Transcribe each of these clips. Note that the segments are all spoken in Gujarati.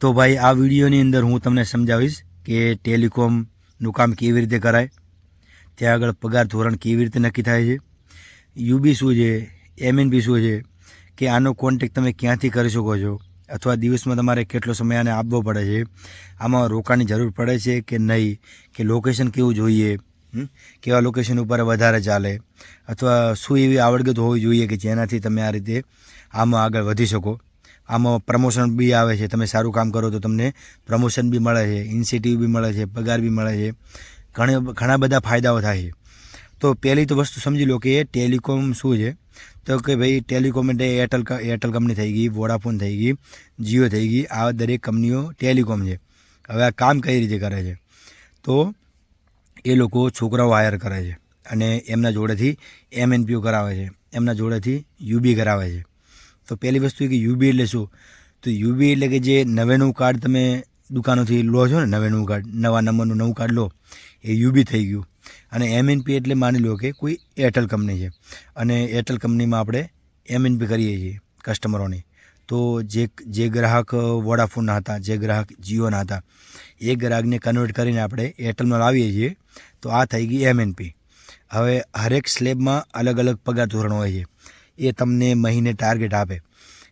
તો ભાઈ, આ વિડીયોની અંદર હું તમને સમજાવીશ કે ટેલિકોમનું કામ કેવી રીતે કરાય, ત્યાં આગળ પગાર ધોરણ કેવી રીતે નક્કી થાય છે યુબી શું છે એમએનપી શું છે, કે આનો કોન્ટેક તમે ક્યાંથી કરી શકો છો, અથવા દિવસમાં તમારે કેટલો સમય આને આપવો પડે છે, આમાં રોકાણની જરૂર પડે છે કે નહીં, કે લોકેશન કેવું જોઈએ કેવા લોકેશન ઉપર વધારે ચાલે, અથવા શું એવી આવડગત હોવી જોઈએ કે જેનાથી તમે આ રીતે આમાં આગળ વધી શકો. આમાં પ્રમોશન બી આવે છે. તમે સારું કામ કરો તો તમને પ્રમોશન બી મળે છે ઇન્સેન્ટિવ બી મળે છે, પગાર બી મળે છે. ઘણા ઘણા બધા ફાયદાઓ થાય છે. તો પહેલી તો વસ્તુ સમજી લો કે એ ટેલિકોમ શું છે? તો કે ભાઈ ટેલિકોમ એટલે એરટેલ એરટેલ કંપની થઈ ગઈ વોડાફોન થઈ ગઈ જીઓ થઈ ગઈ આ દરેક કંપનીઓ ટેલિકોમ છે. હવે આ કામ કઈ રીતે કરે છે? તો એ લોકો છોકરાઓ હાયર કરે છે અને એમના જોડેથી એમએનપીઓ કરાવે છે. એમના જોડેથી યુબી કરાવે છે. તો પહેલી વસ્તુ કે યુબી એટલે શું? તો યુબી એટલે કે જે નવેનું કાર્ડ તમે દુકાનોથી લો છો ને નવેનું કાર્ડ, નવા નંબરનું નવું કાર્ડ લો, એ યુબી થઈ ગયું. અને એમએનપી એટલે માની લો કે કોઈ એરટેલ કંપની છે. અને એરટેલ કંપનીમાં આપણે એમએનપી કરીએ છીએ કસ્ટમરોની. તો જે જે ગ્રાહક વોડાફોનના હતા, જે ગ્રાહક જીઓના હતા, એ ગ્રાહકને કન્વર્ટ કરીને આપણે એરટેલમાં લાવીએ છીએ, તો આ થઈ ગઈ એમએનપી. હવે હરેક સ્લેબમાં અલગ અલગ પગાર ધોરણ હોય છે. એ તમને મહિને ટાર્ગેટ આપે.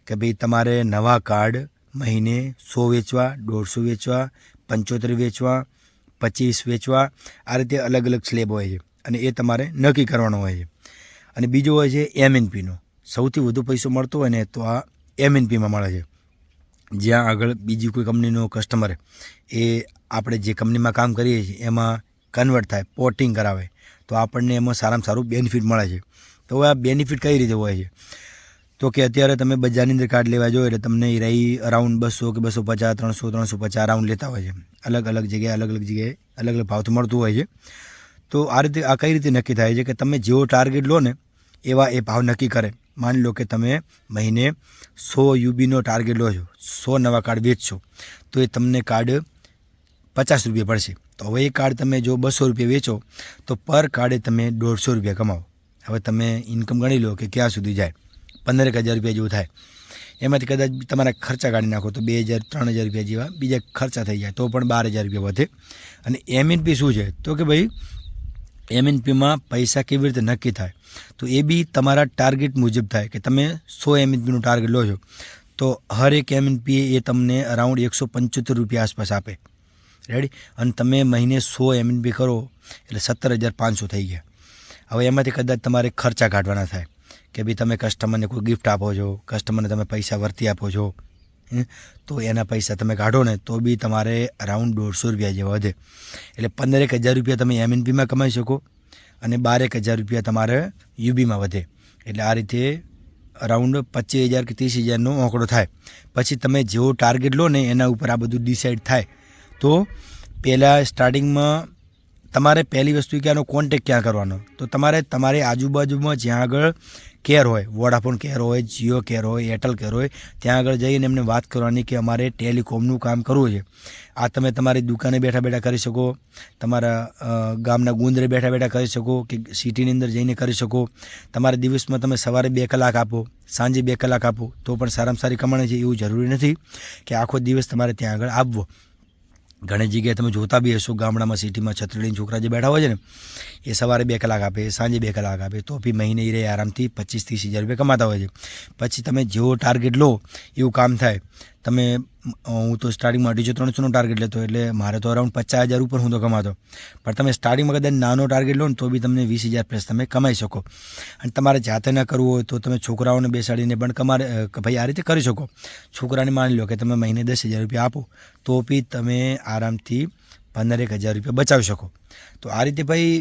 કે ભાઈ તમારે નવા કાર્ડ મહિને સો વેચવા, દોઢસો વેચવા, પંચોતેર વેચવા, પચીસ વેચવા, આ રીતે અલગ અલગ સ્લેબ હોય છે અને એ તમારે નક્કી કરવાનો હોય છે. અને બીજો હોય છે એમએનપીનો સૌથી વધુ પૈસો મળતો હોય ને તો આ એમએનપીમાં મળે છે. જ્યાં આગળ બીજી કોઈ કંપનીનો કસ્ટમર એ આપણે જે કંપનીમાં કામ કરીએ છીએ, એમાં કન્વર્ટ થાય પોર્ટિંગ કરાવે, તો આપણને એમાં સારામાં સારું બેનિફિટ મળે છે. તો હવે આ બેનિફિટ કઈ રીતે હોય છે? તો કે અત્યારે તમે બજારની અંદર કાર્ડ લેવા જાઓ એટલે તમને એ અરાઉન્ડ બસો કે બસો પચાસ, ત્રણસો ત્રણસો પચાસ રાઉન્ડ લેતા હોય છે. અલગ અલગ જગ્યાએ, અલગ અલગ જગ્યાએ, અલગ અલગ ભાવથી મળતું હોય છે. તો આ રીતે, આ કઈ રીતે નક્કી થાય છે કે તમે જેવો ટાર્ગેટ લો ને, એવા એ ભાવ નક્કી કરે. માની લો કે તમે મહિને સો યુબીનો ટાર્ગેટ લો છો, સો નવા કાર્ડ વેચશો, તો એ તમને કાર્ડ પચાસ રૂપિયા પડશે. તો હવે એ કાર્ડ તમે જો બસો રૂપિયા વેચો, તો પર કાર્ડે તમે દોઢસો રૂપિયા કમાવો. હવે તમે ઇન્કમ ગણી લો કે ક્યાં સુધી જાય? પંદરેક હજાર રૂપિયા જેવું થાય. એમાંથી કદાચ તમારા ખર્ચા કાઢી નાખો તો બે હજાર, ત્રણ હજાર રૂપિયા જેવા બીજા ખર્ચા થઈ જાય. તો પણ બાર હજાર રૂપિયા વધે. અને એમએનપી શું છે? તો કે ભાઈ એમએનપીમાં પૈસા કેવી રીતે નક્કી થાય? તો એ બી તમારા ટાર્ગેટ મુજબ થાય કે તમે સો એમએનપીનું ટાર્ગેટ લો છો. તો હર એક એમએનપી એ તમને અરાઉન્ડ એકસો પંચોતેર રૂપિયા આસપાસ આપે. રેડી અને તમે મહિને સો એમએનપી કરો, એટલે સત્તર હજાર પાંચસો થઈ ગયા. હવે એમાંથી કદાચ તમારે ખર્ચા કાઢવાના થાય કે ભાઈ તમે કસ્ટમરને કોઈ ગિફ્ટ આપો છો કસ્ટમરને તમે પૈસા વર્તી આપો છો તો એના પૈસા તમે કાઢો ને તો બી તમારે અરાઉન્ડ દોઢસો રૂપિયા જેવા વધે. એટલે પંદરેક હજાર રૂપિયા તમે એમએનપીમાં કમાઈ શકો અને બારેક હજાર રૂપિયા તમારે યુબીમાં વધે. એટલે આ રીતે અરાઉન્ડ પચીસ હજાર કે ત્રીસ હજારનો આંકડો થાય. પછી તમે જેવો ટાર્ગેટ લો ને એના ઉપર આ બધું ડિસાઇડ થાય. તો પહેલાં સ્ટાર્ટિંગમાં તમારે પહેલી વસ્તુ કે આનો કોન્ટેક ક્યાં કરવાનો? તો તમારે તમારી આજુબાજુમાં જ્યાં આગળ કેર હોય વોડાફોન કેર હોય જીઓ કેર હોય એરટેલ કેર હોય, ત્યાં આગળ જઈને એમને વાત કરવાની કે અમારે ટેલિકોમનું કામ કરવું છે. આ તમે તમારી દુકાને બેઠા બેઠા કરી શકો, તમારા ગામના ગુંદરે બેઠા બેઠા કરી શકો કે સિટીની અંદર જઈને કરી શકો. તમારા દિવસમાં તમે સવારે બે કલાક આપો, સાંજે બે કલાક આપો, તો પણ સારામાં સારી કમાણી છે. એવું જરૂરી નથી કે આખો દિવસ તમારે ત્યાં આગળ આપવો ઘણી જગ્યાએ તમે જોતા બી હશો, ગામડામાં, સિટીમાં છત્રીડીના છોકરા જે બેઠા હોય છે ને, એ સવારે બે કલાક આપે, સાંજે બે કલાક આપે, તો બી મહિને એ રહે, આરામથી પચીસ, ત્રીસ હજાર રૂપિયા કમાતા હોય છે. પછી તમે જેવો ટાર્ગેટ લો, એવું કામ થાય. તમે હું તો સ્ટાર્ટિંગમાં અઢીસો ત્રણસોનો ટાર્ગેટ લેતો એટલે મારે તો અરાઉન્ડ પચાસ હજાર ઉપર હું તો કમાતો. પણ તમે સ્ટાર્ટિંગમાં કદાચ નાનો ટાર્ગેટ લો ને, તો બી તમને વીસ હજાર પ્લસ તમે કમાઈ શકો. અને તમારે જાતે ન કરવું હોય, તો તમે છોકરાઓને બેસાડીને પણ કમારે ભાઈ આ રીતે કરી શકો. છોકરાને માની લો કે તમે મહિને દસ હજાર રૂપિયા આપો, તો બી તમે આરામથી પંદરેક હજાર રૂપિયા બચાવી શકો. તો આ રીતે ભાઈ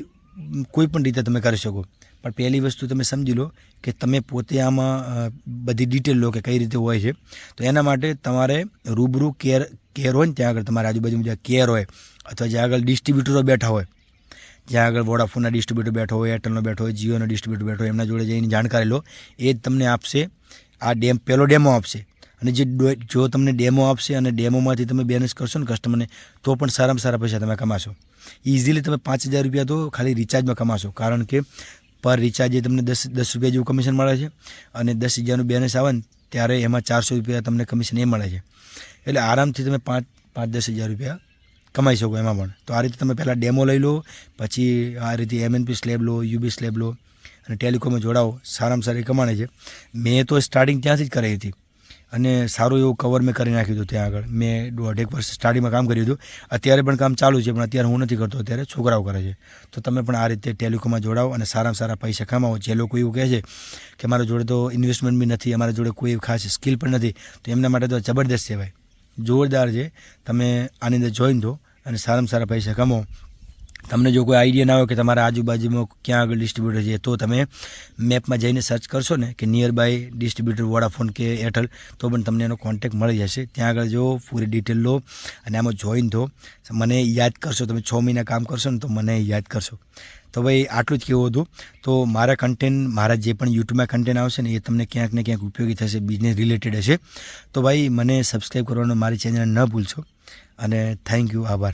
કોઈ પણ રીતે તમે કરી શકો. પણ પહેલી વસ્તુ તમે સમજી લો કે તમે પોતે આમાં બધી ડિટેલ લો કે કઈ રીતે હોય છે. તો એના માટે તમારે રૂબરૂ કેર કેર હોય ને ત્યાં આગળ તમારા આજુબાજુમાં જ્યાં કેર હોય અથવા જ્યાં આગળ ડિસ્ટ્રીબ્યુટરો બેઠા હોય, જ્યાં આગળ વોડાફોનના ડિસ્ટ્રીબ્યુટર બેઠો હોય એરટેલનો બેઠો હોય જીઓનો ડિસ્ટ્રીબ્યુટર બેઠો હોય, એમના જોડે જઈને જાણકારી લો. એ જ તમને આપશે, આ ડેમ પહેલો ડેમો આપશે. અને જે જો તમને ડેમો આપશે અને ડેમોમાંથી તમે બેલેન્સ કરશો ને કસ્ટમરને તો પણ સારામાં સારા પૈસા તમે કમાશો. ઇઝીલી તમે પાંચ હજાર રૂપિયા તો ખાલી રિચાર્જમાં કમાશો. કારણ કે પર રિચાર્જે તમને દસ દસ રૂપિયા જેવું કમિશન મળે છે અને દસ હજારનું બેલેન્સ આવે ને ત્યારે એમાં ચારસો રૂપિયા તમને કમિશન એ મળે છે. એટલે આરામથી તમે પાંચ પાંચ, દસ હજાર રૂપિયા કમાઈ શકો એમાં પણ. તો આ રીતે તમે પહેલાં ડેમો લઈ લો, પછી આ રીતે એમએનપી સ્લેબ લો યુબી સ્લેબ લો અને ટેલિકોમમાં જોડાઓ, સારામાં સારી કમાણે છે. મેં તો સ્ટાર્ટિંગ ત્યાંથી જ કરાવી હતી. અને સારું એવું કવર મેં કરી નાખ્યું હતું ત્યાં આગળ. મેં દોઢેક વર્ષ સ્ટાડીમાં કામ કર્યું હતું. અત્યારે પણ કામ ચાલુ છે, પણ અત્યારે હું નથી કરતો અત્યારે. છોકરાઓ કરે છે. તો તમે પણ આ રીતે ટેલિકોમમાં જોડાઓ અને સારામાં સારા પૈસા કમાવો. જે લોકો એવું કહે છે કે મારા જોડે તો ઇન્વેસ્ટમેન્ટ બી નથી, અમારા જોડે કોઈ ખાસ સ્કિલ પણ નથી. તો એમના માટે તો જબરદસ્ત ભાઈ. જોરદાર છે. તમે આની અંદર જોઈન થો અને સારામાં સારા પૈસા કમાવો. તમને જો કોઈ આઈડિયા ના હોય કે તમારા આજુબાજુમાં ક્યાં આગળ ડિસ્ટ્રીબ્યુટર છે, તો તમે મેપમાં જઈને સર્ચ કરશો ને કે નિયર બાય ડિસ્ટ્રીબ્યુટર વોડાફોન કે એરટેલ તો પણ તમને એનો કોન્ટેક્ટ મળી જશે. ત્યાં આગળ જો પૂરી ડિટેલ લો અને આમાં જોઈન થો. મને યાદ કરશો, તમે છ મહિના કામ કરશો ને તો મને યાદ કરશો. તો ભાઈ, આટલું જ કેવું હતું. તો મારા કન્ટેન્ટ મારા જે પણ યુટ્યુબમાં કન્ટેન્ટ આવશે ને, એ તમને ક્યાંક ને ક્યાંક ઉપયોગી થશે બિઝનેસ રિલેટેડ હશે. તો ભાઈ, મને સબસ્ક્રાઈબ કરવાનો મારી ચેનલ ન ભૂલશો. અને થેન્ક યુ આભાર.